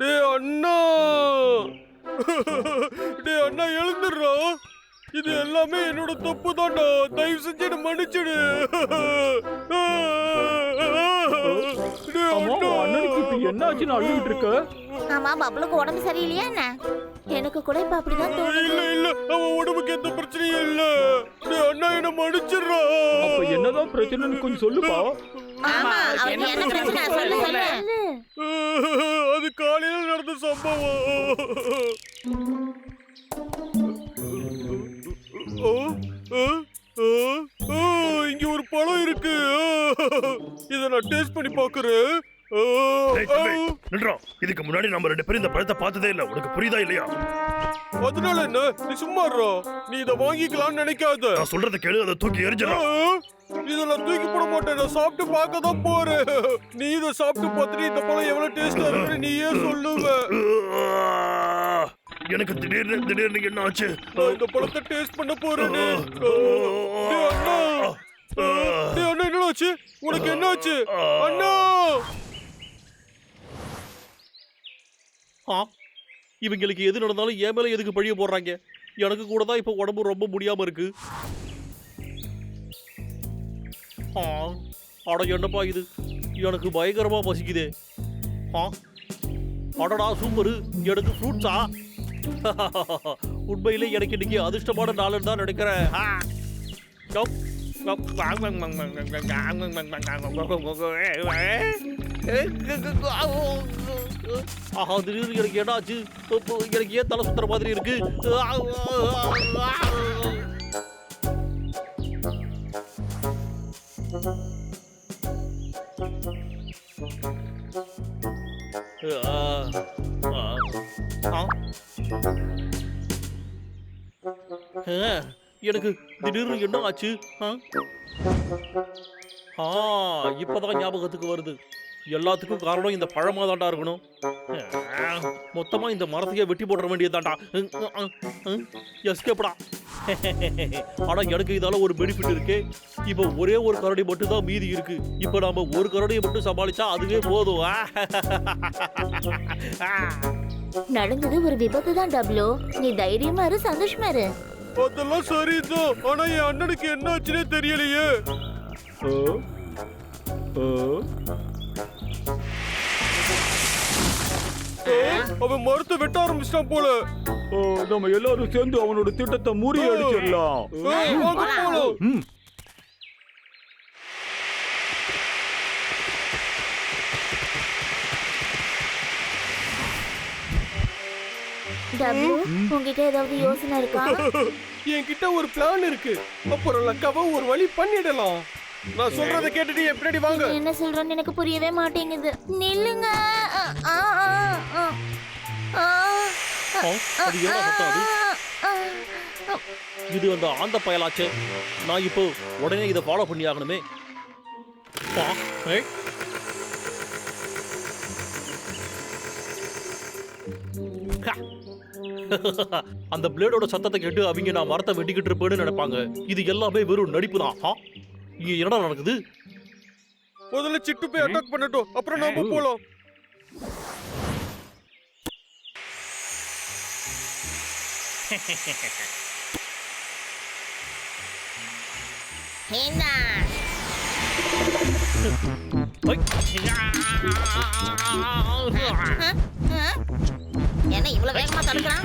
டேய் அண்ணா. டேய் அண்ணா எழுந்துடுறா. இது எல்லாமே என்னோட தப்பு தான்டா தயவு செஞ்சு என்ன மன்னிச்சிடு. டேய் ஆமா அண்ணா. அண்ணனுக்கு இப்ப என்ன ஆச்சுன்னு அழுகிட்டு இருக்க? ஆமா பப்ளுக்கு உடம்பு சரியில்லையா என்ன? எனக்கு கூட இப்ப அப்படிதான் இல்ல தோணுது. இல்ல அவன் உடம்புக்கு எந்த பிரச்சனையும் இல்ல. டேய் அண்ணா என்ன மன்னிச்சிடுறா. அப்ப என்னதான் பிரச்சனைன்னு கொஞ்சம் சொல்லுப்பா. ஆமா அவருக்கு என்ன பிரச்சனை? சொல்லு சொல்லு. அது காலையில நடந்த சம்பவம். இங்க ஒரு பழம் இருக்கு. இத நான் டேஸ்ட் பண்ணி பாக்குறேன். நில்றா. இதுக்கு முன்னாடி நம்ம ரெண்டு பேரும் இந்த பழத்தை பார்த்ததே இல்ல. உனக்கு புரியுதா இல்லையா? அதனால என்ன? நீ சும்மா. நீ இத வாங்கிக்கலாம்னு நினைக்காத. நான் சொல்றத கேளு அதை தூக்கி ஆ, எரிஞ்சிடா இத நான் தூக்கி போட மாட்டேன். நான் சாப்பிட்டு பார்க்க தான் போறேன். நீ இத சாப்பிட்டு பார்த்துட்டு இந்த பழம் எவ்வளவு டேஸ்டா இருக்குன்னு நீயே சொல்லுவ. எனக்கு திடீர்னு திடீர்னு என்ன ஆச்சு? நான் இந்த பழத்தை டேஸ்ட் பண்ண போறேன். அண்ணா. என்ன ஆச்சு? உனக்கு என்ன ஆச்சு? அண்ணா. ஆ இவங்களுக்கு எது நடந்தாலும் என் மேல எதுக்கு பழிய போடுறாங்க? எனக்கு கூட தான் இப்போ உடம்பு ரொம்ப முடியாம இருக்கு. ஆ அட என்னப்பா இது எனக்கு பயங்கரமாக பசிக்குதே ஆ அடடா சூப்பரு எனக்கு ஃப்ரூட்ஸா உண்மையிலே எனக்கு இன்னைக்கு அதிர்ஷ்டமான நாளுன்னு தான் நினைக்கிறேன் ஆஹா திடீர்னு எனக்கு என்னாச்சு எனக்கு ஏன் தலை சுத்துற மாதிரி இருக்கு எனக்கு திடீர்னு என்ன ஆச்சு ஆ? ஆ இப்பதான் ஞாபகத்துக்கு வருது. எல்லாத்துக்கும் காரணம் இந்த பழமா தாண்டா இருக்கணும். மொத்தமாக மொத்தமா இந்த மரத்தையே வெட்டி போட வேண்டியதாண்டா எஸ்கேப்டா ஆனா எனக்கு இதால ஒரு பெனிஃபிட் இருக்கு. இப்போ ஒரே ஒரு கரடி மட்டும் தான் மீதி இருக்கு. இப்போ நாம ஒரு கரடியை மட்டும் சமாளிச்சா அதுவே போதும். நடந்தது ஒரு விபத்து தான் டப்ளு நீ தைரியமா இரு சந்தோஷமா இரு. அதெல்லாம் சரிதான் ஆனா என் அண்ணனுக்கு என்ன ஆச்சுன்னே தெரியலையே. ஓ. ஓ. ஆ, அவன் மரத்தை வெட்ட ஆரம்பிச்சிட்டான் போல. ஓ நம்ம எல்லாரும் சேர்ந்து அவனோட திட்டத்தை முறியடிச்சிடலாம் போலாம். உங்ககிட்ட ஏதாவது யோசனை இருக்கா? என்கிட்ட ஒரு பிளான் இருக்கு. அப்புறம் லக்காவை ஒரு வழி பண்ணிடலாம். நான் சொல்றதை கேட்டுட்டு வாங்க. நீ என்ன சொல்றன்னு எனக்கு புரியவே மாட்டேங்குது. நில்லுங்க. அது என்ன சத்தம் அது. இது அந்த ஆந்த பயலாச்சே. நான் இப்போ உடனே இதை ஃபாலோ பண்ணி ஆகணுமே. அந்த பிளேடோட சத்தத்தை கேட்டு அவங்க நான் மரத்தை வெட்டிக்கிட்டு இருப்பேன்னு நினைப்பாங்க. இது எல்லாமே வெறும் நடிப்பு தான்? இங்க என்னடா நடக்குது? முதல்ல சிட்டு போய் அட்டாக் பண்ணட்டும். அப்புறம் நாம போலாம். 変だ என்ன இவ்வளவு வேகமா தடுக்கிறான்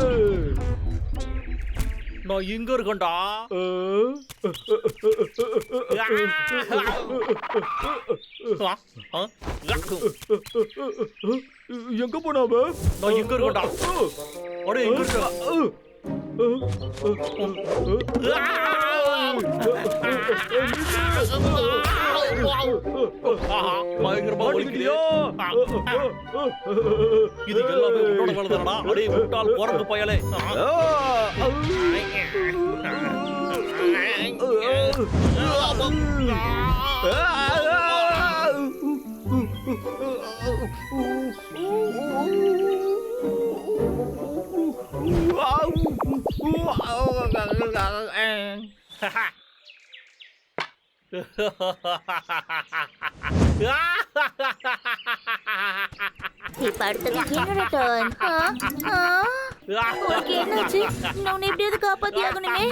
நான் இங்க இருக்கேன்டா எங்க போனா நான் இங்க இருக்கேன்டா அடே எங்க இருக்க பயங்கரமா ஒழிக்கிறியோ இது எல்லாமே உன்னோட கலதாடா அடே முட்டால் பயலே ஆ. இப்ப அடுத்தது என்னோட டர்ன் உனக்கு என்னாச்சு நான் உன்னை எப்படியாவது காப்பாத்தி ஆகணுமே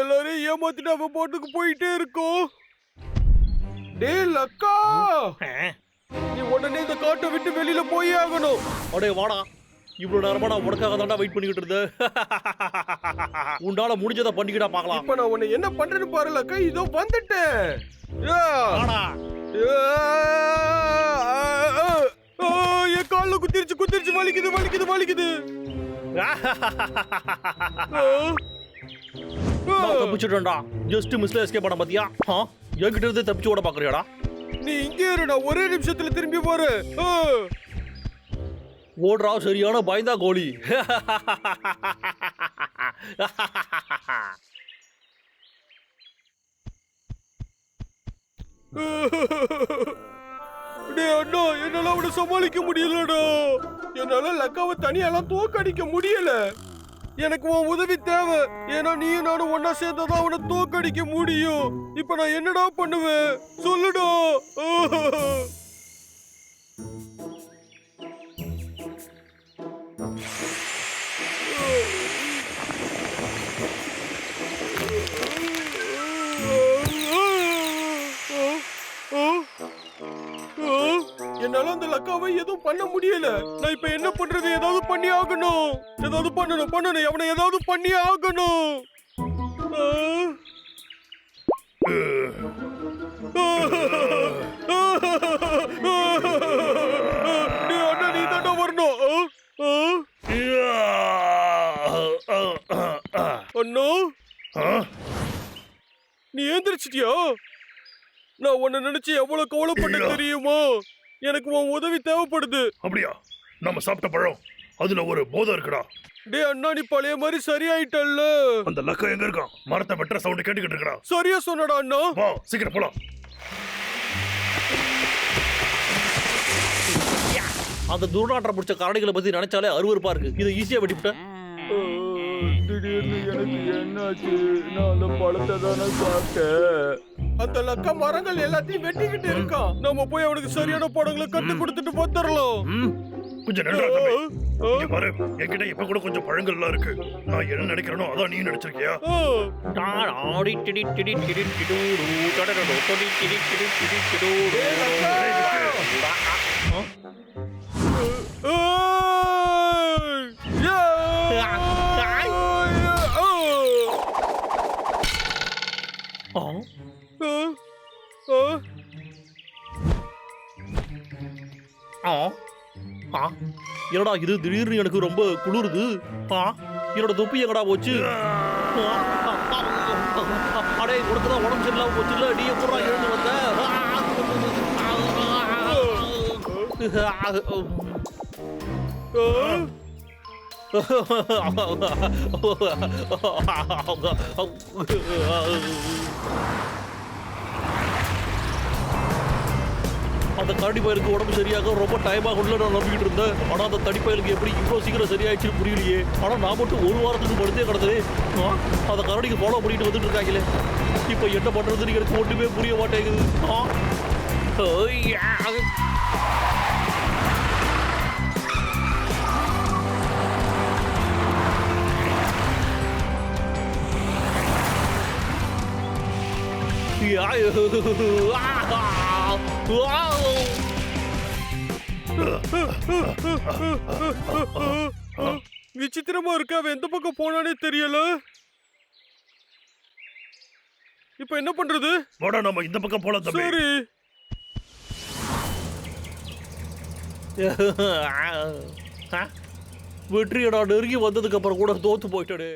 எல்லாரையும் ஏமாத்திட்டு அவன் போட்டுக்கு போயிட்டே இருக்கோம் டேய் லக்கா நீ உடனே இந்த காட்டை விட்டு வெளியில போயே ஆகணும் அடே வாடா இவ்வளவு நேரமா நான் உனக்காக தான்டா வெயிட் பண்ணிக்கிட்டு இருந்தேன். உன்னால முடிஞ்சதை பண்ணிக்கிட்டா பார்க்கலாம். இப்ப நான் உன்னை என்ன பண்றேன்னு பாரு லக்கா இதோ வந்துட்டேன். என் கால்ல குத்திருச்சு குத்திருச்சு வலிக்குது வலிக்குது வலிக்குது. தப்பிச்சுட்டேன்டா. ஜஸ்ட் மிஸ்ல எஸ்கேப் பண்ண பாத்தியா? என்கிட்ட இருந்து தப்பிச்சு ஓட பாக்குறியாடா? நீ இங்கே இரு நான் ஒரே நிமிஷத்துல திரும்பி போறேன். ஆ. ஓடுறா சரியான பயந்தா கோழி. டேய் அண்ணா என்னால அவனை சமாளிக்க முடியலடா. என்னால லக்காவை தனியாலாம் தோக்கடிக்க முடியல. எனக்கு உன் உதவி தேவை. ஏன்னா நீ நானும் ஒன்னா சேர்ந்தாதான் அவனை தோக்கடிக்க முடியும். இப்ப நான் என்னடா பண்ணுவேன்? சொல்லுடா. எதுவும் பண்ண முடியல. நான் இப்ப என்ன பண்றது? ஏதாவது பண்ணி ஆகணும். ஏதாவது பண்ணணும் பண்ணணும். அவனை ஏதாவது பண்ணி ஆகணும். நீ எந்திரிச்சிட்டியா வரணும். அண்ணா நீ ஏந்திரிச்சிட்டியா நான் உன்னை நினைச்சு எவ்வளவு கவலைப்பட்ட தெரியுமா? எனக்கு உன் உதவி தேவைப்படுது. அப்படியா? நம்ம சாப்பிட்ட பழம் அதுல ஒரு போதை இருக்குடா. டேய் அண்ணா நீ பழைய மாதிரி சரியாயிட்டல்ல. அந்த லக்கம் எங்க இருக்கான்? மரத்தை வெட்டுற சவுண்ட் கேட்டுக்கிட்டு இருக்கடா சரியா சொன்னடா அண்ணா. வா சீக்கிரம் போலாம். அந்த துர்நாற்றம் பிடிச்ச கரடிகளை பத்தி நினைச்சாலே அருவருப்பா இருக்கு. இதை ஈஸியா வெட்டிவிட்ட திடீர்னு எனக்கு என்னாச்சு? நான் அந்த பழத்தை தானே சாப்பிட்டேன். அந்த லக்க மரங்கள் எல்லாத்தையும் வெட்டிக்கிட்டு இருக்கான் நம்ம போய் அவனுக்கு சரியான படங்களை கட்டு கொடுத்துட்டு வந்துடலாம். ம், கொஞ்சம் நின்றா தம்பி. இங்க பாரு என்கிட்ட இப்ப கூட கொஞ்சம் பழங்கள்லாம் இருக்கு. நான் என்ன நினைக்கிறேனோ அதான் நீ நினைச்சிருக்கியா? என்னடா இது திடீர்னு எனக்கு ரொம்ப குளிருது ஆ, என்னோட தொப்பி எங்கடா போச்சு அடே உனக்கு தான் உடம்பு சரியில்லாம போச்சு இல்ல நீ எப்படா எழுந்து வந்த அந்த கரடி பயலுக்கு உடம்பு சரியாக ரொம்ப டைம் ஆகும்ல நான் நம்பிக்கிட்டு இருந்தேன். ஆனால் அந்த தடி எப்படி இவ்வளோ சீக்கிரம் சரியாயிடுச்சுன்னு புரியலையே. ஆனால் நான் மட்டும் ஒரு வாரத்துக்கு படுத்தே கிடந்ததே. அந்த கரடிக்கு ஃபாலோ பண்ணிட்டு வந்துட்டு இருக்காங்களே. இப்போ என்ன பண்ணுறதுன்னு எனக்கு ஒன்றுமே புரிய மாட்டேங்குது. Yeah. விசித்திரமா இருக்கு. அவன் எந்த பக்கம் போனானே தெரியல. இப்ப என்ன பண்றது? வாடா நம்ம இந்த பக்கம் போலாம் தம்பி. சரி. வெற்றியை நான் நெருங்கி வந்ததுக்கு அப்புறம் கூட தோத்து போயிட்டேனே.